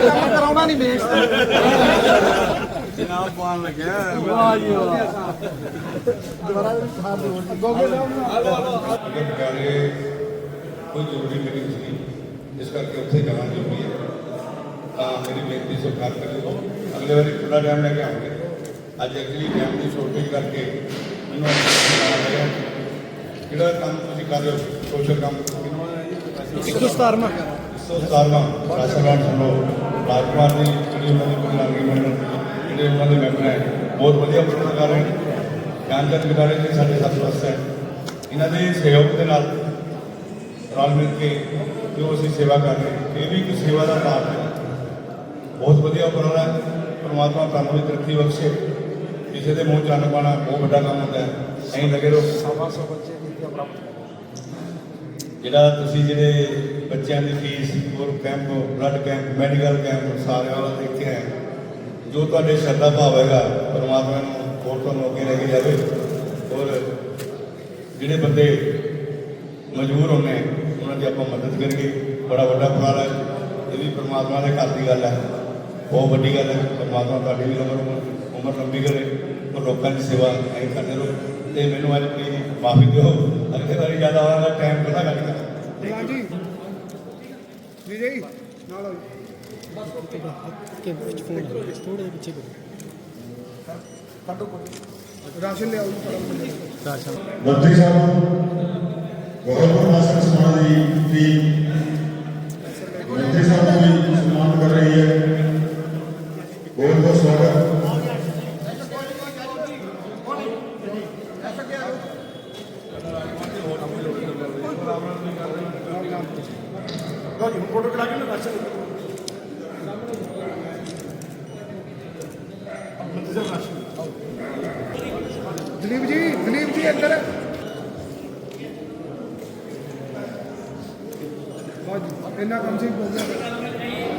ਕੰਮ ਕਰਾਉਣਾ ਨਹੀਂ ਮੇਸ ਜਨਾਬ ਪਾਣ ਲੱਗਿਆ ਵਾਹ ਜੀ ਵਾਹ ਦੁਬਾਰਾ ਗੋਗੇ ਅਗਰ ਬਕਾਲੇ ਕੋਈ ਜ਼ਰੂਰੀ ਮੀਟਿੰਗ ਸੀ ਇਸ ਕਰਕੇ ਉੱਥੇ ਜਾਣਾ ਜ਼ਰੂਰੀ ਹੈ ਤਾਂ ਮੇਰੀ ਬੇਨਤੀ ਸਵੀਕਾਰ ਕਰਿਓ ਅਗਲੇ ਵਾਰੀ ਥੋੜਾ ਟਾਈਮ ਲੈ ਕੇ ਆਉਂਗੇ ਅੱਜ ਐਕਚੁਅਲੀ ਟਾਈਮ ਦੀ ਸ਼ੋਰਟੇਜ ਕਰਕੇ ਮੈਨੂੰ ਅੱਜ ਜਾਣਾ ਪਿਆ ਜਿਹੜਾ ਕੰਮ ਤੁਸੀਂ ਕਰ ਰਹੇ ਹੋ ਸੋਸ਼ਲ ਕੰਮ ਕਿੰਨਾ ਹੈ ਜੀ 117ਵਾਂ 117ਵਾਂ ਰਾਸ਼ਟਰਵਾਦ ਸਮੂਹ ਰਾਜਕੁਮਾਰ ਦੀ ਜਿਹੜੀ ਉਹਨਾਂ ਦੀ ਪ੍ਰਧਾਨਗੀ ਮੰਡਲ ਜਿਹੜੇ ਉਹਨਾਂ ਦੇ ਮੈਂਬਰ ਹੈ, ਬਹੁਤ ਵਧੀਆ ਪ੍ਰੋਗਰਾਮ ਕਰ ਰਹੇ ਨੇ। ਗਿਆਨਚੰਦ ਵਿਦਾਰੇ ਜੀ ਸਾਡੇ ਸੱਤ ਵਸਤ ਹੈ। ਇਹਨਾਂ ਦੇ ਸਹਿਯੋਗ ਦੇ ਨਾਲ ਰਲ ਮਿਲ ਕੇ ਜੋ ਅਸੀਂ ਸੇਵਾ ਕਰ ਰਹੇ ਇਹ ਵੀ ਇੱਕ ਸੇਵਾ ਦਾ ਨਾਮ ਹੈ। ਬਹੁਤ ਵਧੀਆ ਉਪਰਾਲਾ ਹੈ। ਪਰਮਾਤਮਾ ਤੁਹਾਨੂੰ ਵੀ ਤਰੱਕੀ ਬਖਸ਼ੇ। ਕਿਸੇ ਦੇ ਮੂੰਹ ਚੰਨ ਪਾਣਾ, ਬਹੁਤ ਵੱਡਾ ਕੰਮ ਹੁੰਦਾ ਹੈ। ਐਂ ਲੱਗੇ ਰਹੋ। ਸਵਾ ਸੌ ਬੱਚੇ ਵਿਦਿਆ ਪ੍ਰਾਪਤ ਜਿਹੜਾ ਤੁਸੀਂ ਜਿਹੜੇ ਬੱਚਿਆਂ ਦੀ ਫੀਸ, ਹੋਰ camp blood camp medical camp ਸਾਰਿਆਂ ਵਾਲਾ ਦੇਖਿਆ ਹੈ। ਜੋ ਤੁਹਾਡੇ ਸ਼ਰਧਾ ਭਾਵ ਹੈਗਾ, ਪਰਮਾਤਮਾ ਨੂੰ ਹੋਰ ਤੁਹਾਨੂੰ ਅੱਗੇ ਲੈ ਕੇ ਜਾਵੇ। ਔਰ ਜਿਹੜੇ ਬੰਦੇ ਮਜਬੂਰ ਹੁੰਦੇ ਉਹਨਾਂ ਦੀ ਆਪਾਂ ਮਦਦ ਕਰੀਏ। ਬੜਾ ਵੱਡਾ ਉਪਰਾਲਾ ਹੈ, ਇਹ ਵੀ ਪਰਮਾਤਮਾ ਦੇ ਘਰ ਦੀ ਗੱਲ ਹੈ। ਬਹੁਤ ਵੱਡੀ ਗੱਲ ਹੈ, ਪਰਮਾਤਮਾ ਤੁਹਾਡੀ ਵੀ ਉਮਰ ਉਮਰ ਲੰਬੀ ਕਰੇ ਔਰ ਲੋਕਾਂ ਦੀ ਸੇਵਾ ਐਂ ਕਰਦੇ ਰਹੋ। ਤੇ ਮੈਨੂੰ ਅੱਜ ਪਲੀਜ਼ ਮਾਫੀ ਦਿਓ। ਅਗਲੇ ਵਾਰੀ ਜ਼ਿਆਦਾ ਆਉਣਾ ਟਾਈਮ ਕਿਹਦਾ ਕੱਢ ਕੇ ਹਾਂਜੀ। ਵਿਜੇ ਨਾਲ ਆਓ। ਕਿ ਵਿੱਚ ਫੋਨ ਥੋੜੇ ਜਿਹੇ ਪਿੱਛੇ ਕਰੋ। ਕੱਢੋ ਕੱਢੋ। ਰਾਸ਼ਨ ਜੀ। ਫਟਾਫਟ ਰਾਸ਼ਨ। ਮੰਤਰੀ ਸਾਹਿਬ ਬਹੁਤ ਬਹੁਤ ਆਸਨ ਸਮਾਜ ਦੀ ਟੀਮ ਮੰਤਰੀ ਸਾਹਿਬ ਨੂੰ ਵੀ ਸਨਮਾਨ ਕਰ ਰਹੀ ਹੈ। ਬਹੁਤ ਬਹੁਤ ਸਵਾਗਤ। ਲਓ ਜੀ ਫੋਟੋ ਕਰਾ ਕੇ ਨਾ ਰਾਸ਼ਨ ਦਲੀਪ ਜੀ ਦਲੀਪ ਜੀ ਅੰਦਰ। ਲਓ ਇੰਨਾ ਕੰਮ ਸੀ ਹੋ ਗਿਆ